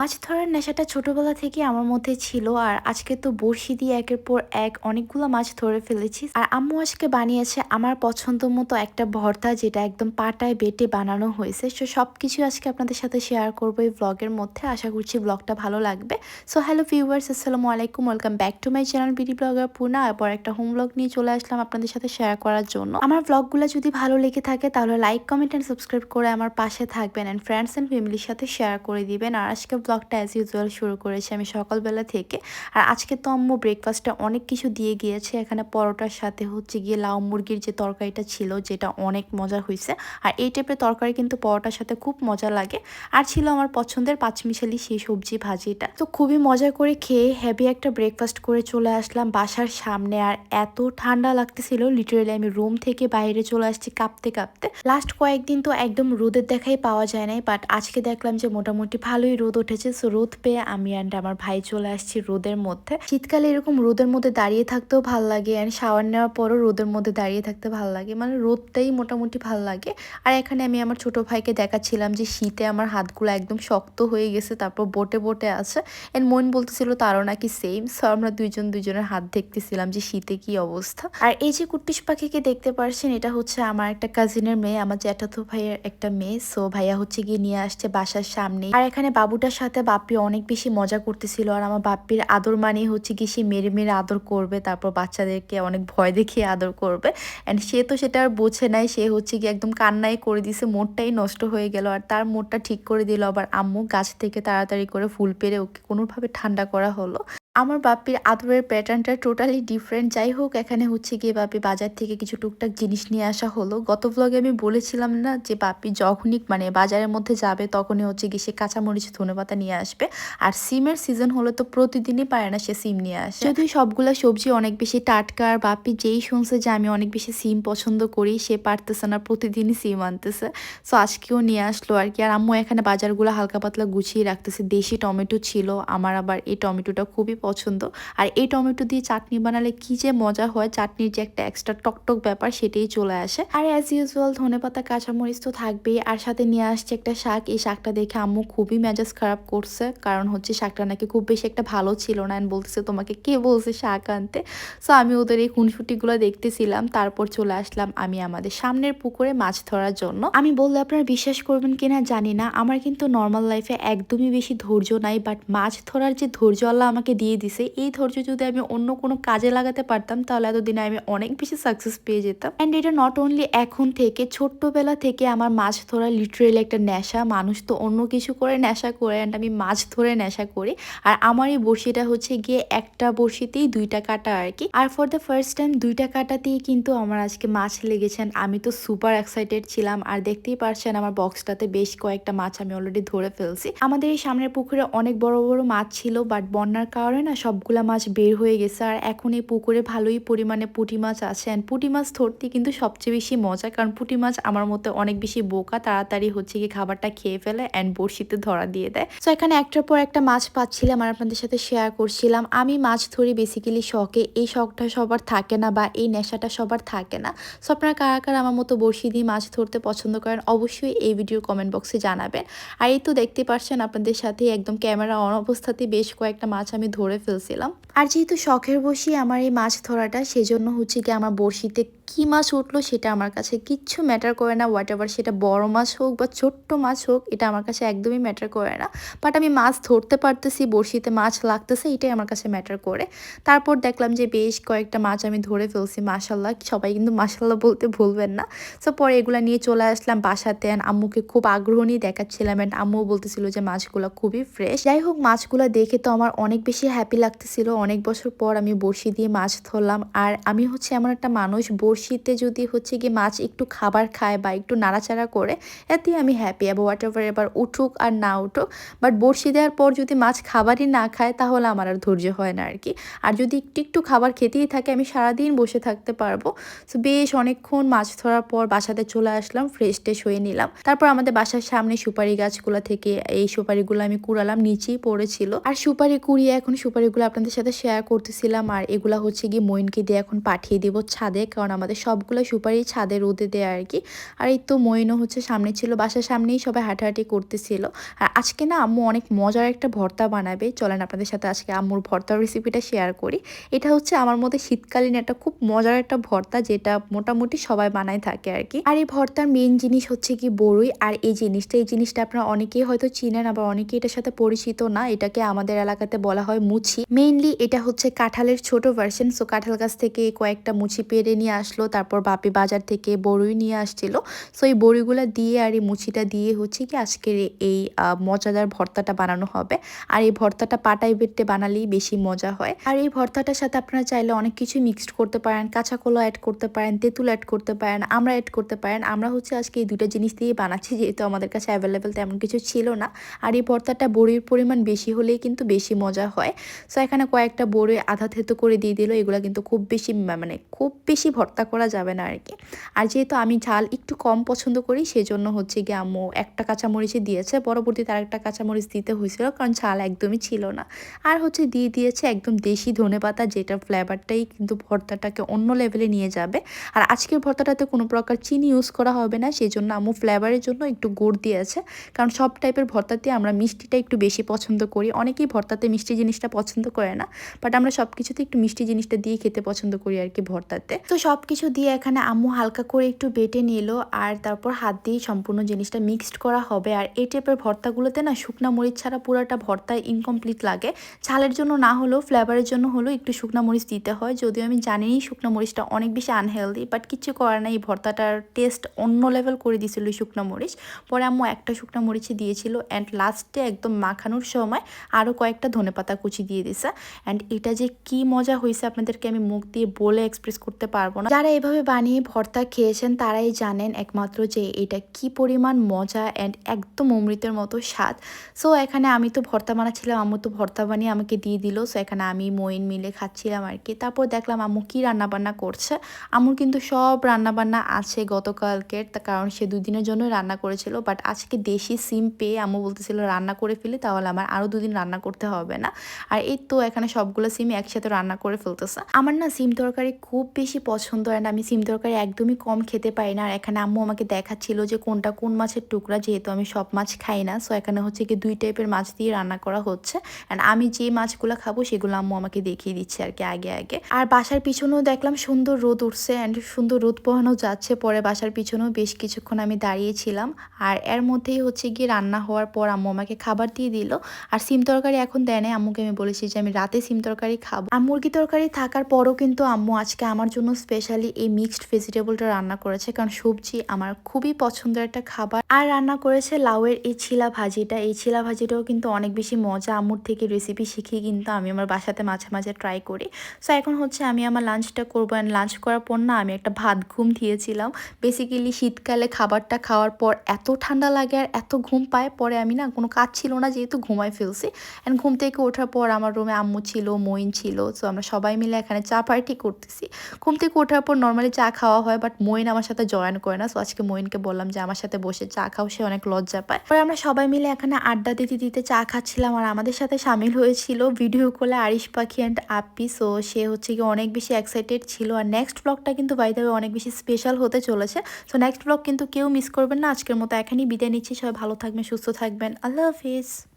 মাছ ধরার নেশাটা ছোটবেলা থেকে আমার মধ্যে ছিল, আর আজকে তো বড়শি দিয়ে একের পর এক অনেকগুলো মাছ ধরে ফেলেছি। আর আম্মু আজকে বানিয়েছে আমার পছন্দ মতো একটা ভর্তা, যেটা একদম পাটায় বেটে বানানো হয়েছে। সো সব কিছু আজকে আপনাদের সাথে শেয়ার করব এই ব্লগের মধ্যে। আশা করছি ব্লগটা ভালো লাগবে। সো হ্যালো ভিউয়ার্স আসসালামু আলাইকুম। Welcome back to my channel BD blogger Purna এরপর একটা হোম ব্লগ নিয়ে চলে আসলাম আপনাদের সাথে শেয়ার করার জন্য। আমার ব্লগগুলো যদি ভালো লেগে থাকে, তাহলে লাইক কমেন্ট অ্যান্ড সাবস্ক্রাইব করে আমার পাশে থাকবেন। অ্যান্ড ফ্রেন্ডস অ্যান্ড ফ্যামিলির সাথে শেয়ার করে দিবেন। আর আজকে ব্লগটা অ্যাজ ইউজুয়াল শুরু করেছি আমি সকালবেলা থেকে। আর আজকে তো আম্মু ব্রেকফাস্টে অনেক কিছু দিয়ে গিয়েছে। এখানে পরোটার সাথে হচ্ছে গিয়ে লাউ মুরগির যে তরকারিটা ছিল, যেটা অনেক মজা হয়েছে আর এই টাইপের তরকারি কিন্তু পরোটার সাথে খুব মজা লাগে। আর ছিল আমার পছন্দের পাঁচমিশালি সেই সবজি ভাজিটা। তো খুবই মজা করে খেয়ে হ্যাভি একটা ব্রেকফাস্ট করে চলে আসলাম বাসার সামনে। আর এত ঠান্ডা লাগতেছিল লিটারেলি আমি রুম থেকে বাইরে চলে আসছি কাঁপতে কাঁপতে। লাস্ট কয়েকদিন তো একদম রোদের দেখাই পাওয়া যায় নাই বাট আজকে দেখলাম যে মোটামুটি ভালোই রোদ উঠেছে। সো রোদ পেয়ে আমি অ্যান্ড আমার ভাই চলে আসছি রোদের মধ্যে। শীতকালে এরকম রোদের মধ্যে দাঁড়িয়ে থাকতেও ভালো লাগে অ্যান্ড শাওয়ার নেওয়ার পরও রোদের মধ্যে দাঁড়িয়ে থাকতে ভালো লাগে। মানে রোদটাই মোটামুটি ভালো লাগে। আর এখানে আমি আমার ছোট ভাইকে দেখাচ্ছিলাম যে শীতে আমার হাতগুলো একদম শক্ত হয়ে গেছে, তারপর বোটে বোটে আছে। এন্ড মন বলতেছিল তারও নাকি সেম সো আমরা দুইজন দুইজনের হাত দেখতেছিলাম যে শীতে কি অবস্থা। আর এই যে কুট্টিস পাখিকে দেখতে পারছেন, এটা হচ্ছে আমার একটা কাজিনের মেয়ে, আমার জ্যাঠাতো ভাইয়ের একটা মেয়ে। সো ভাইয়া হচ্ছে গিয়ে নিয়ে আসছে বাসার সামনে আর এখানে বাবুটার সাথে বাপ্পি অনেক বেশি মজা করতেছিল আর আমার বাপ্পির আদর মানে হচ্ছে কি সে মেরে মেরে আদর করবে, তারপর বাচ্চাদেরকে অনেক ভয় দেখিয়ে আদর করবে। অ্যান্ড সে তো সেটা আর বোঝে নাই, সে হচ্ছে কি একদম কান্নাই করে দিছে, মোটটাই নষ্ট হয়ে গেল। আর তার মোটটা ঠিক করে দিল, আবার আম্মু গাছ থেকে তাড়াতাড়ি করে ফুল পেরে ওকে কোনোভাবে ঠান্ডা করা হলো। আমার বাপ্পির আদরের প্যাটার্নটা টোটালি ডিফারেন্ট যাই হোক, এখানে হচ্ছে গিয়ে বাপি বাজার থেকে কিছু টুকটাক জিনিস নিয়ে আসা হলো। গত ব্লগে আমি বলেছিলাম না যে বাপি যখনই মানে বাজারের মধ্যে যাবে তখনই হচ্ছে গিয়ে সে কাঁচামরিচ ধনে পাতা নিয়ে আসবে। আর সিমের সিজন হলে তো প্রতিদিনই পারে না সে সিম নিয়ে আসে। যদিও সবগুলা সবজি অনেক বেশি টাটকা, আর বাপি যেই শুনছে যে আমি অনেক বেশি সিম পছন্দ করি, সে পারতেছে না, প্রতিদিনই সিম আনতেছে। সো আজকেও নিয়ে আসলো আর কি। আর আম্মু এখানে বাজারগুলো হালকা পাতলা গুছিয়ে রাখতেছে। দেশি টমেটো ছিল, আমার আবার এই টমেটোটা খুবই পছন্দ। আর এই টমেটো দিয়ে চাটনি বানালে কি যে মজা হয়, চাটনির যে একটা এক্সট্রা টকটক ব্যাপার সেটাই চলে আসে। আর অ্যাজ ইউজুয়াল ধনে পাতা, কাঁচামরিচ তো থাকবেই। আর সাথে নিয়ে আসছে একটা শাক। এই শাকটা দেখে আম্মু খুবই মেজাজ খারাপ করছে। কারণ হচ্ছে শাকটা নাকি খুব বেশি একটা ভালো ছিল না। and বলতেছে, তোমাকে কে বলছে শাক আনতে? সো আমি ওদের এই খুনসুটিগুলো দেখতেছিলাম। তারপর চলে আসলাম আমি আমাদের সামনের পুকুরে মাছ ধরার জন্য। আমি বললে, আপনারা বিশ্বাস করবেন কিনা জানি না। আমার কিন্তু নর্মাল লাইফে একদমই বেশি ধৈর্য নাই। বাট মাছ ধরার যে ধৈর্য আল্লাহ আমাকে দিয়ে দিছে। এই ধৈর্য যদি আমি অন্য কোনো কাজে লাগাতে পারতাম, তাহলে এতদিনে আমি অনেক বেশি সাকসেস পেয়ে যেতাম। অ্যান্ড এটা নট অনলি এখন থেকে, ছোট্টবেলা থেকে আমার মাছ ধরা লিটারেলি একটা নেশা। মানুষ তো অন্য কিছু করে নেশা করে অ্যান্ড আমি মাছ ধরে নেশা করি। আর আমার এই বড়শিটা হচ্ছে গিয়ে একটা বড়শিতেই দুইটা কাটা আর কি। আর ফর দ্য ফার্স্ট টাইম দুইটা কাটাতেই কিন্তু আমার আজকে মাছ লেগেছেন আমি তো সুপার এক্সাইটেড ছিলাম। আর দেখতেই পারছেন আমার বক্সটাতে বেশ কয়েকটা মাছ আমি অলরেডি ধরে ফেলছি। আমাদের এই সামনের পুকুরে অনেক বড় বড় মাছ ছিল বাট বন্যার কারণে না, সবগুলা মাছ বের হয়ে গেছে। আর এখন এই পুকুরে ভালোই পরিমাণে পুঁটি মাছ আছে। অ্যান্ড পুঁটি মাছ ধরতে কিন্তু সবচেয়ে বেশি মজা, কারণ পুঁটি মাছ আমার মতে অনেক বেশি বোকা, তাড়াতাড়ি হচ্ছে কি খাবারটা খেয়ে ফেলে অ্যান্ড বড়শিতে ধরা দিয়ে দেয়। তো এখানে একটার পর একটা মাছ পাচ্ছিলাম আর আপনাদের সাথে শেয়ার করছিলাম। আমি মাছ ধরি বেসিক্যালি শখে। এই শখটা সবার থাকে না বা এই নেশাটা সবার থাকে না। সো আপনারা কারা কারা আমার মতো বড়শি দিয়ে মাছ ধরতে পছন্দ করেন, অবশ্যই এই ভিডিওর কমেন্ট বক্সে জানাবেন। আর এই তো দেখতে পারছেন আপনাদের সাথে একদম ক্যামেরা অন অবস্থাতে বেশ কয়েকটা মাছ আমি ধরে ফেলছিলাম। আর যেহেতু শখের বসি আমার এই মাছ ধরাটা সেজন্য হচ্ছে কি আমার বড়শিতে কি মাছ উঠল সেটা আমার কাছে কিচ্ছু ম্যাটার করে না হোয়াট এভার সেটা বড় মাছ হোক বা ছোট্ট মাছ হোক, এটা আমার কাছে একদমই ম্যাটার করে না। বাট আমি মাছ ধরতে পারতেছি, বড়শিতে মাছ লাগতেছে, এটাই আমার কাছে ম্যাটার করে। তারপর দেখলাম যে বেশ কয়েকটা মাছ আমি ধরে ফেলছি মাসাল্লাহ সবাই কিন্তু মাসাল্লাহ বলতে ভুলবেন না। সো পরে এগুলো নিয়ে চলে আসলাম বাসাতে অ্যান্ড আম্মুকে খুব আগ্রহ নিয়ে দেখাচ্ছিলাম অ্যান্ড আম্মুও বলতেছিল যে মাছগুলো খুবই ফ্রেশ যাই হোক, মাছগুলো দেখে তো আমার অনেক বেশি হ্যাপি লাগতেছিল। অনেক বছর পর আমি বড়শি দিয়ে মাছ ধরলাম। আর আমি হচ্ছে এমন একটা মানুষ বড়শিতে যদি হচ্ছে কি মাছ একটু খাবার খায় বা একটু নাড়াচাড়া করে, এতেই আমি হ্যাপি হোয়াট এভার এবার উঠুক আর না উঠুক। বাট বড়শি দেওয়ার পর যদি মাছ খাবারই না খায়, তাহলে আমার আর ধৈর্য হয় না আর কি আর যদি একটু একটু খাবার খেতেই থাকে, আমি সারাদিন বসে থাকতে পারব। তো বেশ অনেকক্ষণ মাছ ধরার পর বাসাতে চলে আসলাম ফ্রেশ টেশ হয়ে নিলাম। তারপর আমাদের বাসার সামনে সুপারি গাছগুলো থেকে এই সুপারিগুলো আমি কুড়ালাম, নিচেই পড়েছিল। আর সুপারি কুড়িয়ে এখন সুপারিগুলো আপনাদের সাথে শেয়ার করতেছিলাম। আর এগুলা হচ্ছে গিয়ে মইনকে দিয়ে এখন পাঠিয়ে দিব ছাদে, কারণ আমাদের আমাদের সবগুলো সুপারি ছাদে রোদে দেয় আর কি আর এই তো মইনও হচ্ছে সামনে ছিল, বাসার সামনেই সবাই হাঁটাহাঁটি করতেছিল। আর আজকে না আম্মু অনেক মজার একটা ভর্তা বানাবে। চলেন আপনাদের সাথে আজকে আম্মুর ভর্তার রেসিপিটা শেয়ার করি। এটা হচ্ছে আমার মধ্যে শীতকালীন একটা খুব মজার একটা ভর্তা, যেটা মোটামুটি সবাই বানায় থাকে আর কি আর এই ভর্তার মেন জিনিস হচ্ছে কি বড়ই। আর এই জিনিসটা এই জিনিসটা আপনারা অনেকেই হয়তো চিনেন, আবার অনেকেই এটার সাথে পরিচিত না। এটাকে আমাদের এলাকাতে বলা হয় মুছি। মেইনলি এটা হচ্ছে কাঁঠালের ছোট ভার্সন সো কাঁঠাল গাছ থেকে কয়েকটা মুছি পেরে নিয়ে আসলো, তারপর বাপি বাজার থেকে বড়ই নিয়ে আসছিল। সো এই বড়িগুলো দিয়ে আর এই মুছিটা দিয়ে হচ্ছে কি আজকের এই মজাদার ভর্তাটা বানানো হবে। আর এই ভর্তাটা পাটাই বেটে বানালেই বেশি মজা হয়। আর এই ভর্তাটার সাথে আপনারা চাইলে অনেক কিছু মিক্সড করতে পারেন। কাঁচা কলা অ্যাড করতে পারেন, তেঁতুল অ্যাড করতে পারেন, আমরা অ্যাড করতে পারেন। আমরা হচ্ছে আজকে এই দুটো জিনিস দিয়ে বানাচ্ছি, যেহেতু আমাদের কাছে অ্যাভেলেবেল তেমন কিছু ছিল না। আর এই ভর্তাটা বড়ির পরিমাণ বেশি হলেই কিন্তু বেশি মজা হয়। সো এখানে কয়েকটা বড়ি আধা থেতো করে দিয়ে দিল। এগুলো কিন্তু খুব বেশি মানে খুব বেশি ভর্তা করা যাবে না আর কি আর যেহেতু আমি ঝাল একটু কম পছন্দ করি, সেজন্য হচ্ছে গিয়ে আম্মু একটা কাঁচামরিচই দিয়েছে। পরবর্তীতে আরেকটা কাঁচামরিচ দিতে হয়েছিল, কারণ ঝাল একদমই ছিল না। আর হচ্ছে দিয়ে দিয়েছে একদম দেশি ধনেপাতা যেটার ফ্লেভারটাই কিন্তু ভর্তাটাকে অন্য লেভেলে নিয়ে যাবে। আর আজকের ভর্তাটাতে কোনো প্রকার চিনি ইউজ করা হবে না সেই জন্য আম্মু ফ্লেভারের জন্য একটু গুড় দিয়েছে। কারণ সব টাইপের ভর্তাতে আমরা মিষ্টিটা একটু বেশি পছন্দ করি। অনেকেই ভর্তাতে মিষ্টি জিনিসটা পছন্দ করে না বাট আমরা সব কিছুতে একটু মিষ্টি জিনিসটা দিয়ে খেতে পছন্দ করি আর কি ভর্তাতে। তো সব কিছু দিয়ে এখানে আম্মু হালকা করে একটু বেটে নিল আর তারপর হাত দিয়ে সম্পূর্ণ জিনিসটা মিক্সড করা হবে। আর এই টাইপের ভর্তাগুলোতে না শুকনা মরিচ ছাড়া পুরোটা ভর্তা ইনকমপ্লিট লাগে। ঝালের জন্য না হলেও ফ্লেভারের জন্য হলেও একটু শুকনা মরিচ দিতে হয়। যদিও আমি জানিনি শুকনা মরিচটা অনেক বেশি আনহেলদি বাট কিচ্ছু করার নাই। ভর্তাটার টেস্ট অন্য লেভেল করে দিয়েছিল শুকনা মরিচ। পরে আম্মু একটা শুকনা মরিচে দিয়েছিল অ্যান্ড লাস্টে একদম মাখানোর সময় আরও কয়েকটা ধনেপাতা কুচি দিয়ে দিছে। অ্যান্ড এটা যে কি মজা হয়েছে আপনাদেরকে আমি মুখ দিয়ে বলে এক্সপ্রেস করতে পারব না। যারা এভাবে বানিয়ে ভর্তা খেয়েছেন, তারাই জানেন একমাত্র যে এটা কি পরিমাণ মজা অ্যান্ড একদম অমৃতের মতো স্বাদ। সো এখানে আমি তো ভর্তা বানাচ্ছিলাম, আম্মু তো ভর্তা বানিয়ে আমাকে দিয়ে দিল। সো এখানে আমি মইন মিলে খাচ্ছিলাম আর কি। তারপর দেখলাম আম্মু কী রান্নাবান্না করছে। আম্মুর কিন্তু সব রান্নাবান্না আছে গতকালকের কারণ সে দুদিনের জন্য রান্না করেছিল। বাট আজকে দেশি সিম পেয়ে আম্মু বলতেছিল, রান্না করে ফেলি, তাহলে আমার আরও দুদিন রান্না করতে হবে না। আর এই তো এখানে সবগুলো সিম একসাথে রান্না করে ফেলতেছে। আমার না সিম তরকারি খুব বেশি পছন্দ হয় না আমি সিম তরকারি একদমই কম খেতে পারি না। আর এখানে আম্মু আমাকে দেখাচ্ছিল যে কোনটা কোন মাছের টুকরা, যেহেতু আমি সব মাছ খাই না। সো এখানে হচ্ছে কি দুই টাইপের মাছ দিয়ে রান্না করা হচ্ছে। অ্যান্ড আমি যে মাছগুলো খাব সেগুলো আম্মু আমাকে দেখিয়ে দিচ্ছে আর কি আগে আগে। আর বাসার পিছনেও দেখলাম সুন্দর রোদ উঠছে অ্যান্ড সুন্দর রোদ পোহানো যাচ্ছে। পরে বাসার পিছনেও বেশ কিছুক্ষণ আমি দাঁড়িয়েছিলাম। আর এর মধ্যেই হচ্ছে গিয়ে রান্না হওয়ার পর আম্মু আমাকে খাবার দিয়ে দিল। আর সিম তরকারি এখন দেয় নাই। আম্মুকে আমি বলেছি যে আমি রাতে সিম তরকারি খাব। আর মুরগি তরকারি থাকার পরও কিন্তু আম্মু আজকে আমার জন্য স্পেশালি এই মিক্সড ভেজিটেবলটা রান্না করেছে কারণ সবজি আমার খুবই পছন্দের একটা খাবার। আর রান্না করেছে লাউয়ের এই ছিলা ভাজিটা। এই ছিলা ভাজিটাও কিন্তু অনেক বেশি মজা। আমুর থেকে রেসিপি শিখে কিন্তু আমি আমার বাসাতে মাঝে মাঝে ট্রাই করি। সো এখন হচ্ছে আমি আমার লাঞ্চটা করব অ্যান্ড লাঞ্চ করার পর না আমি একটা ভাত ঘুম দিয়েছিলাম। বেসিক্যালি শীতকালে খাবারটা খাওয়ার পর এত ঠান্ডা লাগে আর এত ঘুম পায়। পরে আমি না কোনো কাজ ছিল না যেহেতু ঘুমায় ফেলছি। অ্যান্ড ঘুম থেকে ওঠার পর আমার রুমে আম্মু ছিল মইন ছিল। সো আমরা সবাই মিলে এখানে চা পার্টি করতেছি। ঘুম থেকে ওঠার পর নর্মালি চা খাওয়া হয় বাট মইন আমার সাথে জয়েন করে না সো আজকে মইনকে বললাম যে আমার সাথে বসে চা খাও, সে অনেক লজ্জা পায়। পরে আমরা সবাই মিলে এখানে আড্ডা দিতে দিতে চা খাচ্ছিলাম, আর আমাদের সাথে সামিল হয়েছিল ভিডিও কলে আরিশ পাখি অ্যান্ড আপি সো সে হচ্ছে কি অনেক বেশি এক্সাইটেড ছিল। আর নেক্সট ব্লগটা কিন্তু বাইরে অনেক বেশি স্পেশাল হতে চলেছে সো নেক্সট ব্লগ কিন্তু কেউ মিস করবেন না, আজকের মতো এখানেই বিদায় নিচ্ছি, সবাই ভালো থাকবেন, সুস্থ থাকবেন, আল্লাহ হাফিজ।